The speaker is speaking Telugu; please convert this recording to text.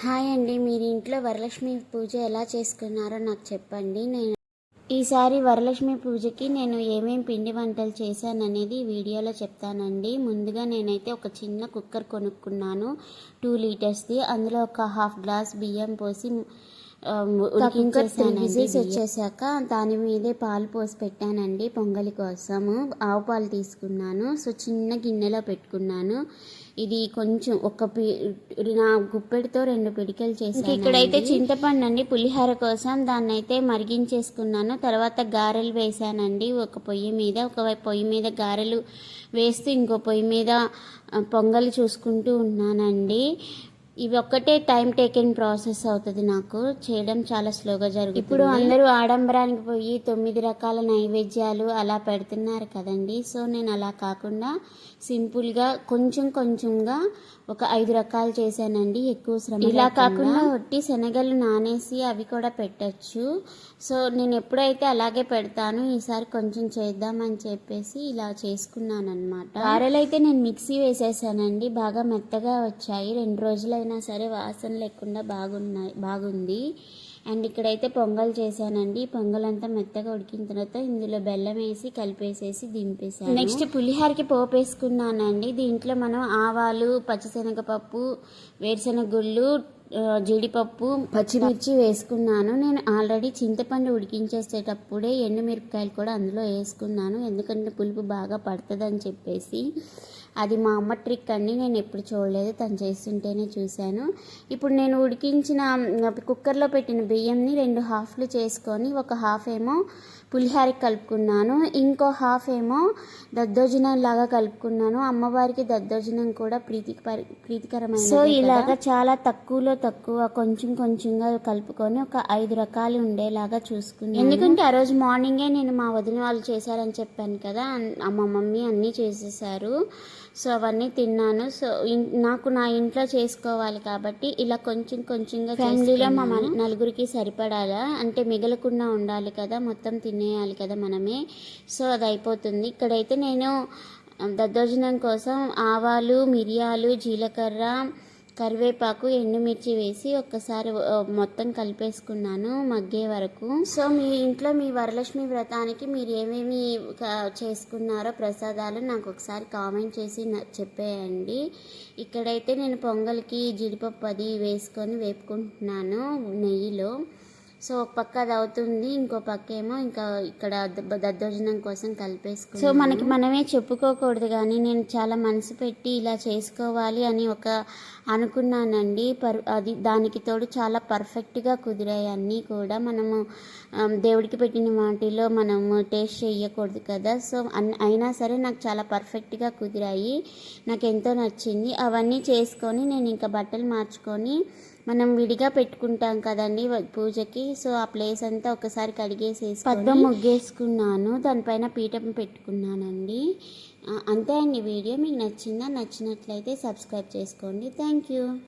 హాయ్ అండి. మీరు ఇంట్లో వరలక్ష్మి పూజ ఎలా చేసుకున్నారో నాకు చెప్పండి. నేను ఈసారి వరలక్ష్మి పూజకి నేను ఏమేమి పిండి వంటలు చేశాననేది వీడియోలో చెప్తానండి. ముందుగా నేనైతే ఒక చిన్న కుక్కర్ కొనుక్కున్నాను టూ లీటర్స్ది. అందులో ఒక హాఫ్ గ్లాస్ బియ్యం పోసి విజిల్స్ వచ్చేసాక దాని మీదే పాలు పోసి పెట్టానండి పొంగలి కోసము. ఆవు పాలు తీసుకున్నాను. సో చిన్న గిన్నెలో పెట్టుకున్నాను. ఇది కొంచెం ఒక పి నా గుప్పెడితో రెండు పిడికలు చేసి ఇక్కడైతే చింతపండు అండి పులిహోర కోసం. దాన్ని అయితే మరిగించేసుకున్నాను. తర్వాత గారెలు వేసానండి ఒక పొయ్యి మీద ఒక పొయ్యి మీద గారెలు వేస్తూ ఇంకో పొయ్యి మీద పొంగలి చూసుకుంటూ ఉన్నానండి. ఇవి ఒక్కటే టైం టేకెన్ ప్రాసెస్ అవుతుంది నాకు. చేయడం చాలా స్లోగా జరుగుతుంది. ఇప్పుడు అందరూ ఆడంబరానికి పోయి తొమ్మిది రకాల నైవేద్యాలు అలా పెడుతున్నారు కదండి. సో నేను అలా కాకుండా సింపుల్గా కొంచెం కొంచెంగా ఒక ఐదు రకాలు చేశానండి. ఎక్కువ శ్రమ ఇలా కాకుండా ఒట్టి శనగలు నానేసి అవి కూడా పెట్టచ్చు. సో నేను ఎప్పుడైతే అలాగే పెడతాను ఈసారి కొంచెం చేద్దామని చెప్పేసి ఇలా చేసుకున్నాను అనమాట గారెలు అయితే నేను మిక్సీ వేసేసానండి. బాగా మెత్తగా వచ్చాయి. రెండు రోజులైనా సరే వాసన లేకుండా బాగున్నాయి బాగుంది. అండ్ ఇక్కడైతే పొంగల్ చేశానండి. పొంగల్ అంతా మెత్తగా ఉడికిన తర్వాత ఇందులో బెల్లం వేసి కలిపేసేసి దింపేసాను నెక్స్ట్ పులిహోరకి పోపు వేసుకున్నానండి. దీంట్లో మనం ఆవాలు పచ్చిశనగపప్పు వేరుశనగ గుళ్ళు జీడిపప్పు పచ్చిమిర్చి వేసుకున్నాను. నేను ఆల్రెడీ చింతపండు ఉడికించేసేటప్పుడే ఎండుమిరపకాయలు కూడా అందులో వేసుకున్నాను. ఎందుకంటే పులుపు బాగా పడుతుందని చెప్పేసి. అది మా అమ్మ ట్రిక్ అండి నేను ఎప్పుడు చూడలేదు. తను చేస్తుంటేనే చూశాను. ఇప్పుడు నేను ఉడికించిన కుక్కర్లో పెట్టిన బియ్యంని రెండు హాఫ్లు చేసుకొని ఒక హాఫ్ ఏమో పులిహారకి కలుపుకున్నాను. ఇంకో హాఫ్ ఏమో దద్దోజనం లాగా కలుపుకున్నాను. అమ్మవారికి దద్దోజనం కూడా ప్రీతి ప్రీతికరమైన సో ఇలాగా చాలా తక్కువలో తక్కువ కొంచెం కొంచెంగా కలుపుకొని ఒక ఐదు రకాలు ఉండేలాగా చూసుకున్నాను. ఎందుకంటే ఆ రోజు మార్నింగే నేను మా వదిన వాళ్ళు చేశారని చెప్పాను కదా మా మమ్మీ అన్నీ చేసేసారు. సో అవన్నీ తిన్నాను. సో నాకు నా ఇంట్లో చేసుకోవాలి కాబట్టి ఇలా కొంచెం కొంచెంగా ఫ్యామిలీలో మా నలుగురికి సరిపడాలా? అంటే మిగలకుండా ఉండాలి కదా మొత్తం తినేయాలి కదా మనమే. సో అది అయిపోతుంది ఇక్కడైతే నేను దద్దోజనం కోసం ఆవాలు మిరియాలు జీలకర్ర కరివేపాకు ఎండుమిర్చి వేసి ఒక్కసారి మొత్తం కలిపేసుకున్నాను మగ్గే వరకు. సో మీ ఇంట్లో మీ వరలక్ష్మి వ్రతానికి మీరు ఏమేమి చేసుకున్నారో ప్రసాదాలు నాకు ఒకసారి కామెంట్ చేసి చెప్పేయండి. ఇక్కడైతే నేను పొంగల్కి జీడిపప్పు అది వేసుకొని వేపుకుంటున్నాను నెయ్యిలో. సో ఒక పక్క అది అవుతుంది ఇంకో పక్క ఏమో ఇంకా ఇక్కడ దద్దోజనం కోసం కలిపేసుకో సో మనకి మనమే చెప్పుకోకూడదు కానీ నేను చాలా మనసు పెట్టి ఇలా చేసుకోవాలి అని ఒక అనుకున్నానండి. పర్ అది దానికి తోడు చాలా పర్ఫెక్ట్గా కుదిరాయి అన్నీ కూడా మనము దేవుడికి పెట్టిన వాటిలో మనము టేస్ట్ చేయకూడదు కదా. సో అన్ అయినా సరే నాకు చాలా పర్ఫెక్ట్గా కుదిరాయి. నాకు ఎంతో నచ్చింది. అవన్నీ చేసుకొని నేను ఇంకా బట్టలు మార్చుకొని మనం విడిగా పెట్టుకుంటాం కదండి పూజకి. సో ఆ ప్లేస్ అంతా ఒకసారి కడిగేసేసి పద్మం ముగ్గేసుకున్నాను. దానిపైన పీఠం పెట్టుకున్నానండి. అంతే అండి వీడియో. మీకు నచ్చిందా? నచ్చినట్లయితే సబ్స్క్రైబ్ చేసుకోండి. Thank you.